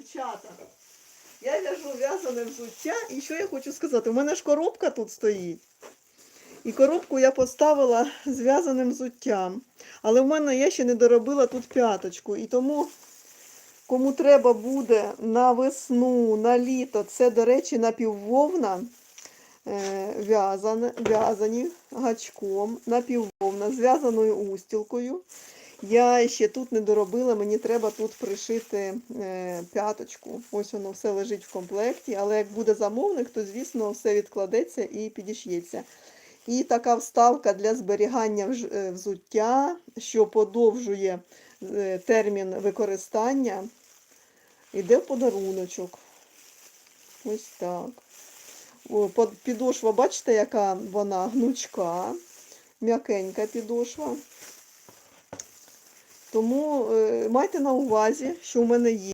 дівчата. Я в'яжу в'язане взуття, і що я хочу сказати? У мене ж коробка тут стоїть. І коробку я поставила з в'язаним взуттям. Але в мене я ще не доробила тут п'яточку. І тому, кому треба буде на весну, на літо, це, до речі, напіввовна е, в'язані гачком, напіввовна, з в'язаною устілкою. Я ще тут не доробила, мені треба тут пришити е, п'яточку. Ось воно все лежить в комплекті, але як буде замовник, то звісно все відкладеться і підіш'ється. І така вставка для зберігання е, взуття, що подовжує е, термін використання. Іде в подаруночок. Ось так. Підошва, бачите, яка вона гнучка, м'якенька підошва. Тому е, майте на увазі, що в мене є